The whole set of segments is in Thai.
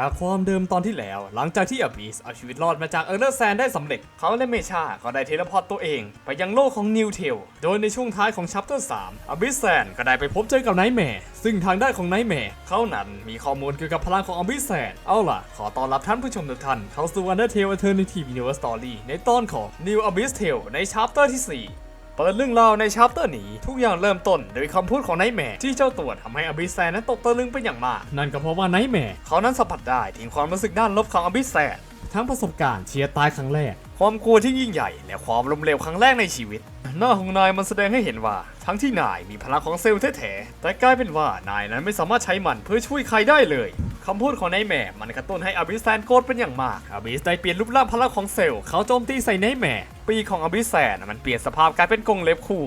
จากความเดิมตอนที่แล้ว หลังจากที่อบิสเอาชีวิตรอดมาจากเออร์เลอร์แซนได้สำเร็จ เขาและเมชาก็ได้เทเลพอร์ตตัวเอง ไปยังโลกของนิวเทล โดยในช่วงท้ายของชัปเตอร์3อบิสแซนก็ได้ไปพบเจอกับไนท์แมร์ซึ่งทางด้านของไนท์แมร์เขานั้นมีข้อมูลเกี่ยวกับพลังของอบิสแซนเอาล่ะ ขอต้อนรับท่านผู้ชมทุกท่านเข้าสู่ Undertale Alternative Universe Story ในตอนของ New Abyss Tale ในชัปเตอร์ที่ 4 เปิดเรื่องราวในชัปเตอร์นี้ทุกอย่างเริ่มต้นโดยคำพูดของไนท์แมร์ที่เจ้าตัวทำให้อบิสแซนนั้นตกตะลึงเป็นอย่างมาก นั่นก็เพราะว่าไนท์แมร์เขานั้นสัมผัสได้ถึงความรู้สึกด้านลบของอบิสแซนทั้งประสบการณ์เชียร์ตายครั้งแรก ความกลัวที่ยิ่งใหญ่ และความล้มเหลวครั้งแรกในชีวิต หน้าของนายมันแสดงให้เห็นว่า ทั้งที่นายมีพลังของเซลล์แท้ๆแต่กลายเป็นว่านายนั้นไม่สามารถใช้มันเพื่อช่วยใครได้เลย คำพูดของนายแม่มันกระตุ้นให้อบิสแซนโกรธเป็นอย่างมากอบิสได้เปลี่ยนรูปร่างพลังของเซลล์เขาโจมตีใส่นายแม่ปีของอบิสแซนมันเปลี่ยนสภาพกลายเป็นกรงเล็บคู่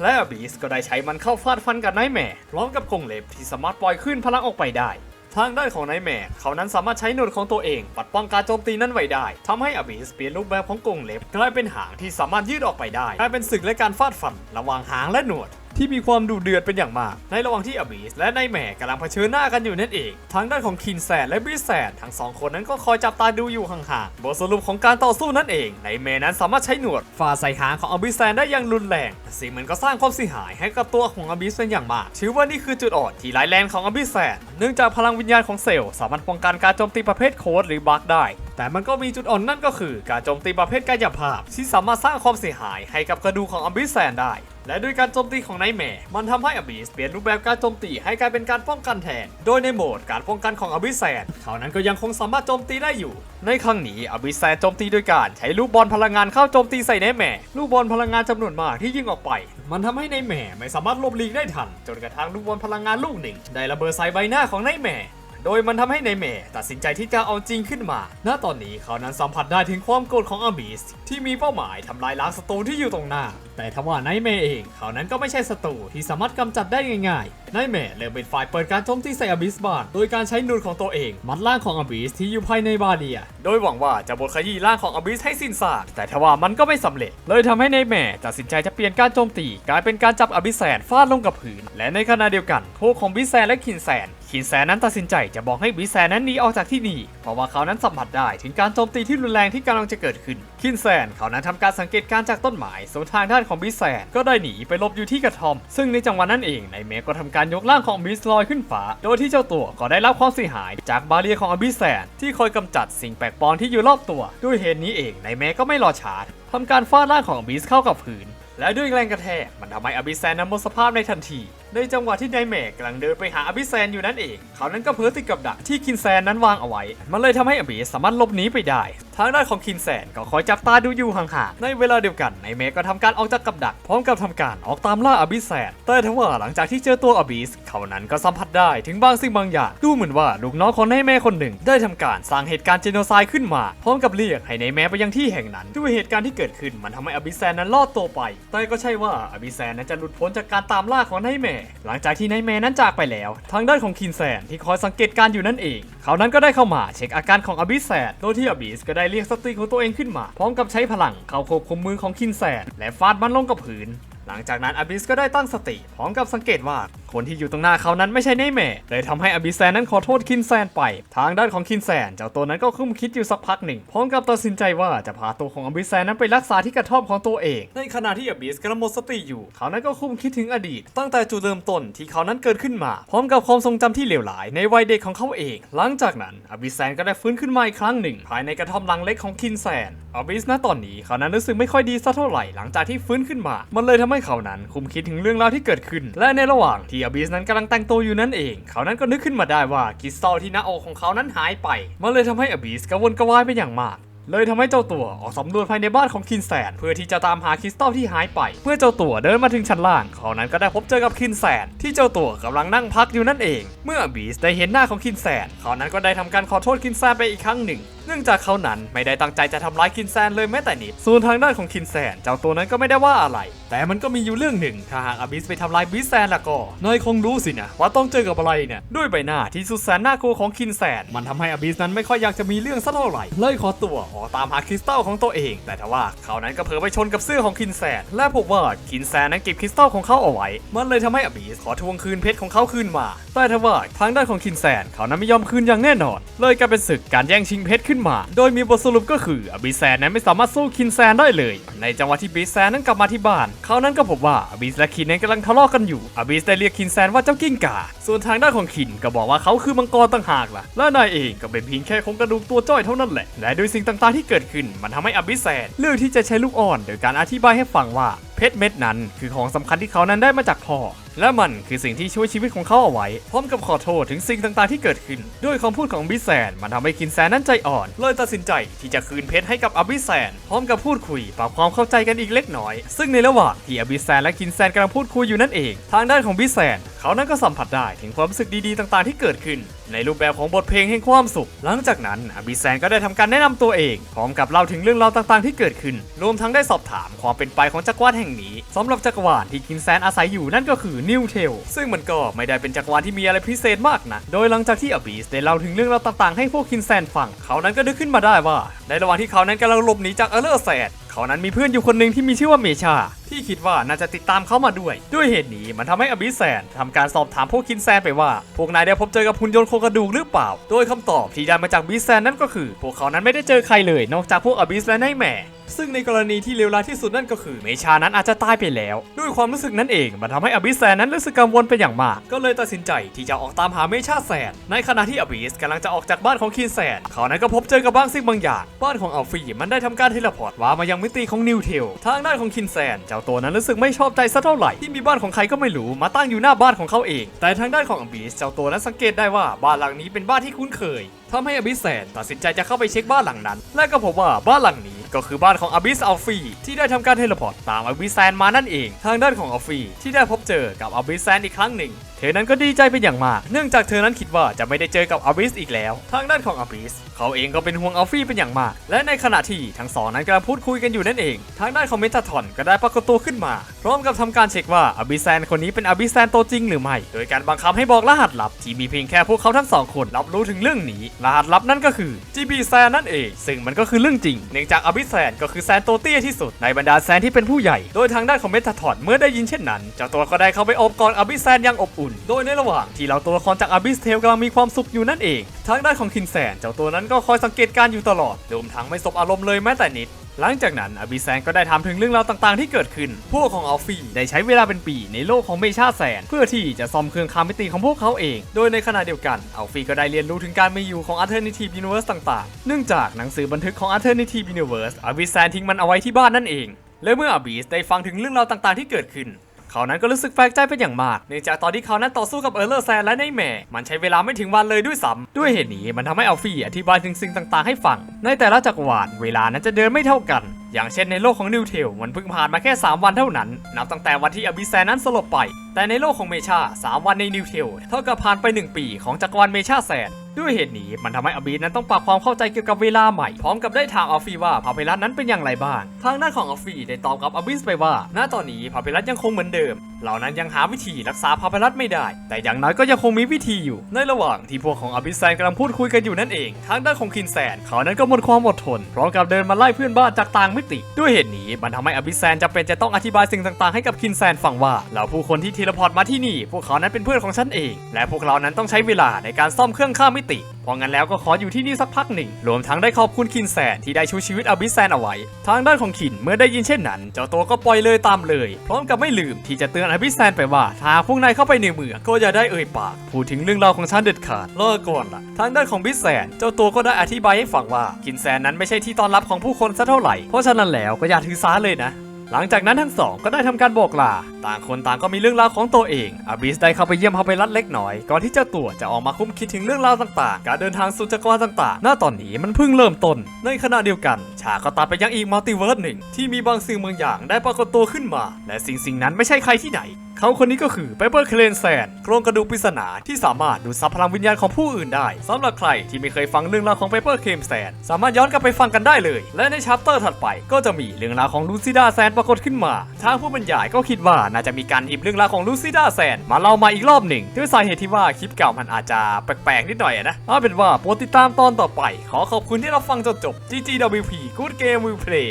และอบิสก็ได้ใช้มันเข้าฟาดฟันกับนายแม่พร้อมกับกรงเล็บที่สามารถปล่อยขึ้นพลังออกไปได้ ทางด้านของนายแม่เขานั้นสามารถใช้หนวดของตัวเองปัดป้องการโจมตีนั้นไว้ได้ทำให้อบิสเปลี่ยนรูปแบบของกรงเล็บกลายเป็นหางที่สามารถยืดออกไปได้กลายเป็นศึกและการฟาดฟัน ระหว่างหางและหนวด ที่มีความดุเดือดเป็นอย่างมาก ในระหว่างที่อบิสและนายแม่กำลังเผชิญหน้ากันอยู่นั่นเองทางด้านของคินแซนและบิสแซนทั้งสองคนนั้นก็คอยจับตาดูอยู่ห่างๆบทสรุปของการต่อสู้นั่นเองนายแม่นั้นสามารถใช้หนวดฝ่าใส่หางของอบิสแซนได้อย่างรุนแรงสิ่งมันก็สร้างความเสียหายให้กับตัวของอบิสเป็นอย่างมากถือว่านี่คือจุดอ่อนที่ร้ายแรงของอบิสแซนเนื่องจากพลังวิญญาณของเซลล์สามารถป้องกันการโจมตีประเภทโค้ดหรือบั๊กได้ แต่มันก็มีจุดอ่อนนั่นก็คือ การโจมตีประเภทกายภาพ ที่สามารถสร้างความเสียหายให้กับกระดูกของอบิสแซนได้ และด้วยการโจมตีของไนท์แมร์มันทำให้อบิสเปลี่ยนรูปแบบการโจมตีให้กลายเป็นการป้องกันแทน โดยในโหมดการป้องกันของอบิสแซนเขานั้นก็ยังคงสามารถโจมตีได้อยู่ ในครั้งนี้อบิสแซนโจมตีด้วยการใช้ลูกบอลพลังงานเข้าโจมตีใส่ไนท์แมร์ลูกบอลพลังงานจำนวนมากที่ยิงออกไป มันทำให้ไนท์แมร์ไม่สามารถหลบหลีกได้ทัน จนกระทั่งลูกบอลพลังงานลูกหนึ่ง ได้ระเบิดใส่ใบหน้าของไนท์แมร์ โดยมันทำให้นายเมย์ตัดสินใจที่จะเอาจริงขึ้นมา ณ ตอนนี้เขานั้นสัมผัสได้ถึงความโกรธของอาบิสที่มีเป้าหมายทำลายล้างศัตรูที่อยู่ตรงหน้า แต่ทว่านายเมย์เองเขานั้นก็ไม่ใช่ศัตรูที่สามารถกำจัดได้ง่ายๆนายเมย์เลยเป็นฝ่ายเปิดการโจมตีใส่อาบิสบ้างโดยการใช้นูนของตัวเอง มัดร่างของอาบิสที่อยู่ภายในบาเรีย โดยหวังว่าจะบดขยี้ร่างของอาบิสให้สิ้นซากแต่ทว่ามันก็ไม่สำเร็จ เลยทำให้นายเมย์ตัดสินใจจะเปลี่ยนการโจมตีกลายเป็นการจับอาบิสแซนฟาดลงกับพื้นและในขณะเดียวกันพวกของบิสแซนและคินแซน คินแซนนั้นตัดสินใจจะบอกให้บิแซนนั้นหนีออกจากที่นี่ เพราะว่าเขานั้นสัมผัสได้ถึงการโจมตีที่รุนแรงที่กำลังจะเกิดขึ้น คินแซนเขานั้นทำการสังเกตการจากต้นไม้ส่วนทางด้านของบิแซนก็ได้หนีไปหลบอยู่ที่กระท่อม ซึ่งในจังหวะนั้นเองนายเมย์ก็ทำการยกร่างของบิสลอยขึ้นฟ้า โดยที่เจ้าตัวก็ได้รับความเสียหาย จากบาเรียของอบิแซนที่คอยกำจัดสิ่งแปลกปลอมที่อยู่รอบตัว ด้วยเหตุนี้เองนายเมย์ก็ไม่รอช้าทำการฟาดร่างของอบิสเข้ากับพื้นและด้วยแรงกระแทกมันทำให้อบิแซนนั้นหมดสภาพในทันที ในจังหวะที่นายแมกกำลังเดินไปหาอบิแซนอยู่นั่นเอง เขานั้นก็เพ้อติดกับดักที่คินแซนนั้นวางเอาไว้ มันเลยทำให้อบิสามารถหลบหนีไปได้ ทางด้านของคินแซนก็คอยจับตาดูอยู่ห่างๆ ในเวลาเดียวกันนายแมกก็ทำการออกจากกับดัก พร้อมกับทำการออกตามล่าอบิแซน แต่ทว่าหลังจากที่เจอตัวอบิสเขานั้นก็สัมผัสได้ถึงบางสิ่งบางอย่าง ดูเหมือนว่าลูกน้องของนายแม่คนหนึ่ง ได้ทำการสร้างเหตุการณ์เจโนไซด์ขึ้นมา พร้อมกับเรียกให้นายแม่ไปยังที่แห่งนั้น ด้วยเหตุการณ์ที่เกิดขึ้นมันทำให้อบิแซนนั้นรอดตัวไป แต่ก็ใช่ว่าอบิแซนนั้นจะหลุดพ้นจากการตามล่าของนายแม่หลังจากที่นายแม่นั้นจากไปแล้ว ทางด้านของคินแซนที่คอยสังเกตการอยู่นั่นเอง เขานั้นก็ได้เข้ามาเช็คอาการของอบิสแซนโดยที่อบิสก็ได้เรียกสติของตัวเองขึ้นมา พร้อมกับใช้พลังเข้าควบคุมมือของคินแซนและฟาดมันลงกับพื้น หลังจากนั้นอบิสก็ได้ตั้งสติพร้อมกับสังเกตว่า คนที่อยู่ตรงหน้าเขานั้นไม่ใช่เนายแม่เลยทำให้อบิสแซนนั้นขอโทษคินแซนไป ทางด้านของคินแซนเจ้าตัวนั้นก็คุ้มคิดอยู่สักพักหนึ่งพร้อมกับตัดสินใจว่าจะพาตัวของอบิสแซนนั้นไปรักษาที่กระท่อมของตัวเอง ในขณะที่อบิสกำลังหมดสติอยู่ เขานั้นก็คุ้มคิดถึงอดีต ตั้งแต่จุดเริ่มต้นที่เขานั้นเกิดขึ้นมา พร้อมกับความทรงจำที่เลวร้ายในวัยเด็กของเขาเอง หลังจากนั้นอบิสแซนก็ได้ฟื้นขึ้นมาอีกครั้งหนึ่ง ภายในกระท่อมหลังเล็กของคินแซนอบิสณตอนนี้เขานั้นรู้สึกไม่ค่อยดีสักเท่าไหร่หลังจากที่ฟื้นขึ้นมา มันเลยทำให้เขานั้นคุ้มคิดถึงเรื่องราวที่เกิดขึ้น และในระหว่างที่อบิสนั้นกำลังแต่งตัวอยู่นั่นเอง เขานั้นก็นึกขึ้นมาได้ว่าคริสตัลที่หน้าอกของเขานั้นหายไป มันเลยทำให้อบิสกระวนกระวายไปอย่างมากเลยทำให้เจ้าตัวออกสำรวจภายในบ้านของคินแซนเพื่อที่จะตามหาคริสตัลที่หายไปเมื่อเจ้าตัวเดินมาถึงชั้นล่าง เขานั้นก็ได้พบเจอกับคินแซนที่เจ้าตัวกำลังนั่งพักอยู่นั่นเอง เมื่อบีสได้เห็นหน้าของคินแซนเขานั้นก็ได้ทำการขอโทษคินแซนไปอีกครั้งหนึ่ง นื่องจากเขานั้นไม่ได้ตั้งใจจะทำร้ายคินแซนเลยแม้แต่นิด ส่วนทางด้านของคินแซนเจ้าตัวนั้นก็ไม่ได้ว่าอะไร แต่มันก็มีอยู่เรื่องหนึ่ง ถ้าหากอบิสไปทำร้ายบิสแซนละก็นายคงรู้สินะว่าต้องเจอกับอะไรเนี่ย ด้วยใบหน้าที่สุดแสนน่ากลัวของคินแซนมันทำให้อบิสนั้นไม่ค่อยอยากจะมีเรื่องสักเท่าไหร่เลยขอตัวออกตามหาคริสตัลของตัวเอง แต่ทว่าเขานั้นก็เผลอไปชนกับเสื้อของคินแซนและพบว่าคินแซนนั้นเก็บคริสตัลของเขาเอาไว้ มันเลยทำให้อบิสขอทวงคืนเพชรของเขาคืนมา แต่ทว่าทางด้านของคินแซนเขานั้นไม่ยอมคืนอย่างแน่นอน เลยกลายเป็นศึกการแย่งชิงเพชรขึ้นมา โดยมีบทสรุปก็คืออบิแซนนั้นไม่สามารถสู้คินแซนได้เลย ในจังหวะที่บิแซนนั้นกลับมาที่บ้าน เขานั้นก็พบว่าอบิสและคินนั้นกำลังทะเลาะกันอยู่อบิสได้เรียกคินแซนว่าเจ้ากิ้งก่า ส่วนทางด้านของคินก็บอกว่าเขาคือมังกรต่างหากล่ะ และนายเองก็เป็นเพียงแค่โครงกระดูกตัวจ้อยเท่านั้นแหละ และโดยสิ่งต่างๆที่เกิดขึ้น มันทำให้อบิแซนเลือกที่จะใช้ลูกอ่อน โดยการอธิบายให้ฟังว่าเพชรเม็ดนั้นคือของสำคัญที่เขานั้นได้มาจากพ่อ และมันคือสิ่งที่ช่วยชีวิตของเขาเอาไว้ พร้อมกับขอโทษถึงสิ่งต่างๆที่เกิดขึ้น ด้วยคำพูดของบิแซนมันทำให้คินแซนนั้นใจอ่อน เลยตัดสินใจที่จะคืนเพชรให้กับอบิแซน พร้อมกับพูดคุยปรับความเข้าใจกันอีกเล็กน้อย ซึ่งในระหว่างที่อบิแซนและคินแซนกำลังพูดคุยอยู่นั่นเอง ทางด้านของบิแซน เขานั้นก็สัมผัสได้ถึงความรู้สึกดีๆต่างๆที่เกิดขึ้น ในรูปแบบของบทเพลงแห่งความสุข หลังจากนั้นอบิแซนก็ได้ทำการแนะนำตัวเองพร้อมกับเล่าถึงเรื่องราวต่างๆ ที่เกิดขึ้น รวมทั้งได้สอบถามความเป็นไปของจักรวาลแห่งนี้สำหรับจักรวาลที่คินแซนอาศัยอยู่นั่นก็คือนิวเทลซึ่งมันก็ไม่ได้เป็นจักรวาลที่มีอะไรพิเศษมากนะ โดยหลังจากที่อบิสได้เล่าถึงเรื่องราวต่างๆให้พวกคินแซนฟัง เขานั้นก็นึกขึ้นมาได้ว่า ในระหว่างที่เขานั้นกำลังหลบหนีจากเอเลอร์แซดเขานั้นมีเพื่อนอยู่คนหนึ่งที่มีชื่อว่าเมชา ที่คิดว่าน่าจะติดตามเขามาด้วย ด้วยเหตุนี้มันทำให้อบิสแซนทำการสอบถามพวกคินแซนไปว่า พวกนายได้พบเจอกับหุ่นยนต์โครงกระดูกหรือเปล่า โดยคำตอบที่ได้มาจากบิสแซนนั่นก็คือ พวกเขานั้นไม่ได้เจอใครเลย นอกจากพวกอบิสและนายแหม่ ซึ่งในกรณีที่เลวร้ายที่สุดนั่นก็คือเมชานั้นอาจจะตายไปแล้ว ด้วยความรู้สึกนั้นเองมันทำให้อบิสแซนนั้นรู้สึกกังวลเป็นอย่างมาก ก็เลยตัดสินใจที่จะออกตามหาเมชาแซนในขณะที่อบิสกำลังจะออกจากบ้านของคินแซนเขานั้นก็พบเจอกับบางสิ่งบางอย่าง บ้านของอัลฟีมันได้ทำการเทเลพอร์ตว่ามายังมิติของนิวเทลทางด้านของคินแซนเจ้าตัวนั้นรู้สึกไม่ชอบใจสักเท่าไหร่ที่มีบ้านของใครก็ไม่รู้มาตั้งอยู่หน้าบ้านของเขาเอง แต่ทางด้านของอบิสเจ้าตัวนั้นสังเกตได้ว่าบ้านหลังนี้เป็นบ้านที่คุ้นเคยทำให้อบิสแซนตัดสินใจจะเข้าไปเช็คบ้านหลังนั้น และก็พบว่าบ้านหลังนี้ ก็คือบ้านของอบิสอัลฟีที่ได้ทำการเทเลพอร์ตตามอบิสแซนมานั่นเอง ทางด้านของอัลฟีที่ได้พบเจอกับอบิสแซนอีกครั้งหนึ่ง เธอนั้นก็ดีใจเป็นอย่างมาก เนื่องจากเธอนั้นคิดว่าจะไม่ได้เจอกับอาบิสอีกแล้ว ทางด้านของอาบิสเขาเองก็เป็นห่วงอัลฟี่เป็นอย่างมาก และในขณะที่ทั้งสองนั้นกำลังพูดคุยกันอยู่นั่นเอง ทางด้านของเมตาทอนก็ได้ปรากฏตัวขึ้นมา พร้อมกับทำการเช็คว่าอาบิแซนคนนี้เป็นอาบิแซนตัวจริงหรือไม่ โดยการบังคับให้บอกรหัสลับ ที่มีเพียงแค่พวกเขาทั้งสองคนรับรู้ถึงเรื่องนี้ รหัสลับนั่นก็คือ GB แซนนั่นเอง ซึ่งมันก็คือเรื่องจริง เนื่องจากอาบิแซนก็คือแซนตัวเตี้ยที่สุดในบรรดาแซนที่เป็นผู้ใหญ่ โดยทางด้านของเมตาทอนเมื่อได้ยินเช่นนั้นเจ้าตัวก็ได้เข้าไปอบกอดอบิแซนอย่างอบอุ่นโดยในระหว่างที่เราตัวละครจากอาบิสเทลกำลังมีความสุขอยู่นั่นเอง ทางด้านของคินแซนเจ้าตัวนั้นก็คอยสังเกตการอยู่ตลอดรวมทั้งไม่สบอารมณ์เลยแม้แต่นิดหลังจากนั้นอบิแซนก็ได้ถามถึงเรื่องราวต่างๆ ที่เกิดขึ้น พวกของอัลฟี่ได้ใช้เวลาเป็นปีในโลกของเมชาแซน เพื่อที่จะซ่อมเครื่องคามมิติของพวกเขาเอง โดยในขณะเดียวกันอัลฟี่ก็ได้เรียนรู้ถึงการมีอยู่ของ Alternative Universe ต่างๆ เนื่องจากหนังสือบันทึกของ Alternative Universe อบิแซนทิ้งมันเอาไว้ที่บ้านนั่นเอง และเมื่ออบิสได้ฟังถึงเรื่องราวต่างๆ ที่เกิดขึ้น เขานั้นก็รู้สึกแปลกใจเป็นอย่างมากเนื่องจากตอนที่เขานั้นต่อสู้กับเออร์เลอร์แซนและในแม่มันใช้เวลาไม่ถึงวันเลยด้วยซ้ำด้วยเหตุนี้มันทำให้อัลฟี่อธิบายถึงสิ่งต่างๆ ให้ฟัง ในแต่ละจักรวาลเวลานั้นจะเดินไม่เท่ากัน อย่างเช่นในโลกของนิวเทลมันเพิ่งผ่านมาแค่ 3 วันเท่านั้น นับตั้งแต่วันที่อบิแซนนั้นสลบไปแต่ในโลกของเมชา 3 วันในนิวเทลเท่ากับผ่านไป 1 ปีของจักรวาลเมชาแซนด้วยเหตุนี้มันทำให้อบีนั้นต้องปรับความเข้าใจเกี่ยวกับเวลาใหม่ พร้อมกับได้ถามอัลฟีว่าพาเปรัสนั้นเป็นอย่างไรบ้าง ทางด้านของอัลฟีได้ตอบกับอบิสไปว่า ณตอนนี้พาเปรัสยังคงเหมือนเดิม เหล่านั้นยังหาวิธีรักษาพาเปรัสไม่ได้ แต่อย่างน้อยก็ยังคงมีวิธีอยู่ ในระหว่างที่พวกของอบิสแซนกำลังพูดคุยกันอยู่นั่นเอง ทางด้านของคินแซนเขานั้นก็หมดความอดทนพร้อมกับเดินมาไล่เพื่อนบ้านจากต่างมิติ ด้วยเหตุนี้มันทำให้อบิสแซนจำเป็นจะต้องอธิบายสิ่งต่างๆให้กับคินแซนฟังว่าเหล่าผู้คนที่เทเลพอร์ตมาที่นี่ พวกเขานั้นเป็นเพื่อนของฉันเอง และพวกเรานั้นต้องใช้เวลาในการซ่อมเครื่องข้ามมิติ เพราะงั้นแล้วก็ขออยู่ที่นี่สักพักหนึ่ง รวมทั้งได้ขอบคุณคินแซนที่ได้ช่วยชีวิตอบิสแซนเอาไว้ ทางด้านของคินเมื่อได้ยินเช่นนั้น เจ้าตัวก็ปล่อยเลยตามเลย พร้อมกับไม่ลืมที่จะเตือนอบิสแซนไปว่าถ้าพวกนายเข้าไปในเมืองก็อย่าได้เอ่ยปาก พูดถึงเรื่องราวของฉันเด็ดขาดเลิกก่อนล่ะ ทางด้านของบิสแซนเจ้าตัวก็ได้อธิบายให้ฟังว่าคินแซนนั้นไม่ใช่ที่ต้อนรับของผู้คนซะเท่าไหร่ เพราะฉะนั้นแล้วก็อย่าถือสาเลยนะ หลังจากนั้นทั้งสองก็ได้ทำการบอกลา ต่างคนต่างก็มีเรื่องราวของตัวเองอาบิสได้เข้าไปเยี่ยมพาเปรัดเล็กน้อย ก่อนที่เจ้าตัวจะออกมาคุ้มคิดถึงเรื่องราวต่างๆ การเดินทางสู่จักรวาลต่างๆ ณ ตอนนี้มันเพิ่งเริ่มต้น ในขณะเดียวกัน ฉากก็ตัดไปยังอีกมัลติเวิร์สหนึ่งที่มีบางสิ่งบางอย่างได้ปรากฏตัวขึ้นมา และสิ่งสิ่งนั้นไม่ใช่ใครที่ไหน เขาคนนี้ก็คือเปเปอร์เคลนแซนโครงกระดูกปริศนาที่สามารถดูดซับพลังวิญญาณของผู้อื่นได้สำหรับใครที่ไม่เคยฟังเรื่องราวของเปเปอร์เคลนแซนสามารถย้อนกลับไปฟังกันได้เลย และในชัปเตอร์ถัดไปก็จะมีเรื่องราวของลูซิดาแซนปรากฏขึ้นมา ทางผู้บรรยายก็คิดว่าน่าจะมีการหยิบเรื่องราวของลูซิดาแซนมาเล่ามาอีกรอบหนึ่งด้วยสาเหตุที่ว่าคลิปเก่ามันอาจจะแปลกๆนิดหน่อยนะเอาเป็นว่าโปรดติดตามตอนต่อไป ขอขอบคุณที่เราฟังจนจบ GGWP Good Game Will Play